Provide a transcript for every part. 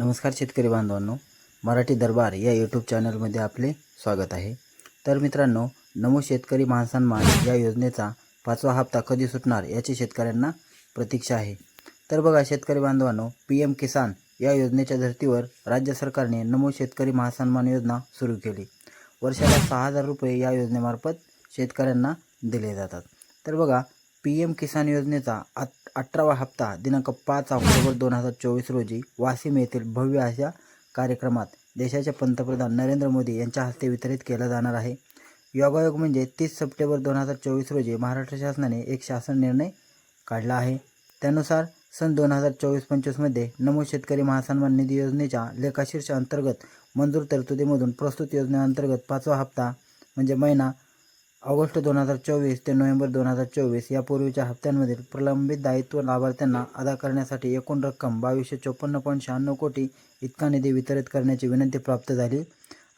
नमस्कार शेतकरी बांधवांनो मराठी दरबार या यूट्यूब चॅनलमध्ये आपले स्वागत आहे. तर मित्रांनो नमो शेतकरी महासन्मान या योजनेचा पाचवा हप्ता कधी सुटणार याची शेतकऱ्यांना प्रतीक्षा आहे. तर बघा शेतकरी बांधवांनो पी एम किसान या योजनेच्या धर्तीवर राज्य सरकारने नमो शेतकरी महासन्मान योजना सुरू केली. वर्षाला सहा हजार रुपये या योजनेमार्फत शेतकऱ्यांना दिले जातात. तर बघा पी एम किसान योजनेचा अठरावा हप्ता दिनांक पाच ऑक्टोबर दोन हजार चोवीस रोजी वाशिम येथील भव्य अशा कार्यक्रमात देशाचे पंतप्रधान नरेंद्र मोदी यांच्या हस्ते वितरित केला जाणार आहे. योगायोग म्हणजे तीस सप्टेंबर दोन हजार चोवीस रोजी महाराष्ट्र शासनाने एक शासन निर्णय काढला आहे. त्यानुसार सन दोन हजार चोवीस पंचवीसमध्ये नमो शेतकरी महासन्मान निधी योजनेच्या लेखाशीर्ष अंतर्गत मंजूर तरतुदीमधून प्रस्तुत योजनेअंतर्गत पाचवा हप्ता म्हणजे महिना ऑगस्ट दोन हजार चोवीस ते नोव्हेंबर दोन हजार चोवीस यापूर्वीच्या हप्त्यांमधील प्रलंबित दायित्व लाभार्थ्यांना अदा करण्यासाठी एकूण रक्कम बावीसशे चोपन्न पॉईंट शहाण्णव कोटी इतका निधी वितरित करण्याची विनंती प्राप्त झाली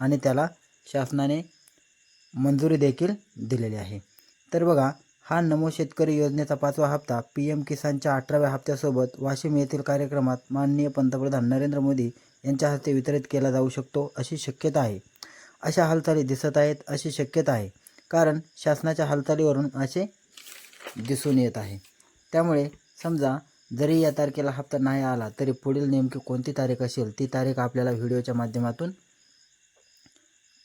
आणि त्याला शासनाने मंजुरी देखील दिलेली आहे. तर बघा हा नमो शेतकरी योजनेचा पाचवा हप्ता पी एम किसानच्या अठराव्या हप्त्यासोबत वाशिम येथील कार्यक्रमात माननीय पंतप्रधान नरेंद्र मोदी यांच्या हस्ते वितरित केला जाऊ शकतो अशी शक्यता आहे. अशा हालचाली दिसत आहेत अशी शक्यता आहे. कारण शासनाच्या हालचालीवरून असे दिसून येत आहे. त्यामुळे समजा जरी या तारखेला हप्ता नाही आला तरी पुढील नेमकी कोणती तारीख असेल ती तारीख आपल्याला व्हिडिओच्या माध्यमातून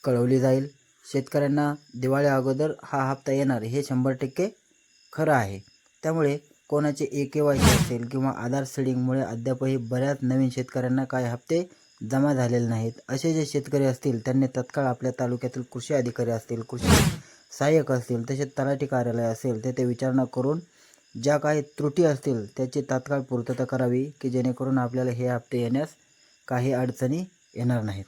कळवली जाईल. शेतकऱ्यांना दिवाळी अगोदर हा हप्ता येणार हे शंभर टक्के खरं आहे. त्यामुळे कोणाचे ए के वाय सी असेल किंवा आधार सीडिंगमुळे अद्यापही बऱ्याच नवीन शेतकऱ्यांना काही हप्ते जमा झालेले नाहीत. असे जे शेतकरी असतील त्यांनी तत्काळ आपल्या तालुक्यातील कृषी अधिकारी असतील कृषी सहाय्यक असतील तसेच तलाठी कार्यालय असेल तेथे विचारणा करून ज्या काही त्रुटी असतील त्याची तात्काळ पूर्तता करावी की जेणेकरून आपल्याला हे हप्ते येण्यास काही अडचणी येणार नाहीत.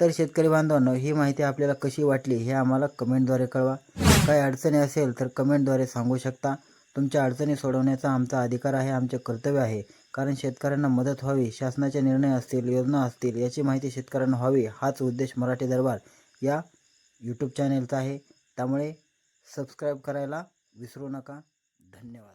तर शेतकरी बांधवांनो ही माहिती आपल्याला कशी वाटली हे आम्हाला कमेंटद्वारे कळवा. काही अडचणी असेल तर कमेंटद्वारे सांगू शकता. तुमच्या अडचणी सोडवण्याचा आमचा अधिकार आहे आमचे कर्तव्य आहे. कारण शेतकऱ्यांना मदत व्हावी शासनाचे निर्णय असतील योजना असतील याची माहिती शेतकऱ्यांना व्हावी हाच उद्देश मराठी दरबार या यूट्यूब चॅनेलचा आहे. त्यामुळे सबस्क्राईब करायला विसरू नका. धन्यवाद.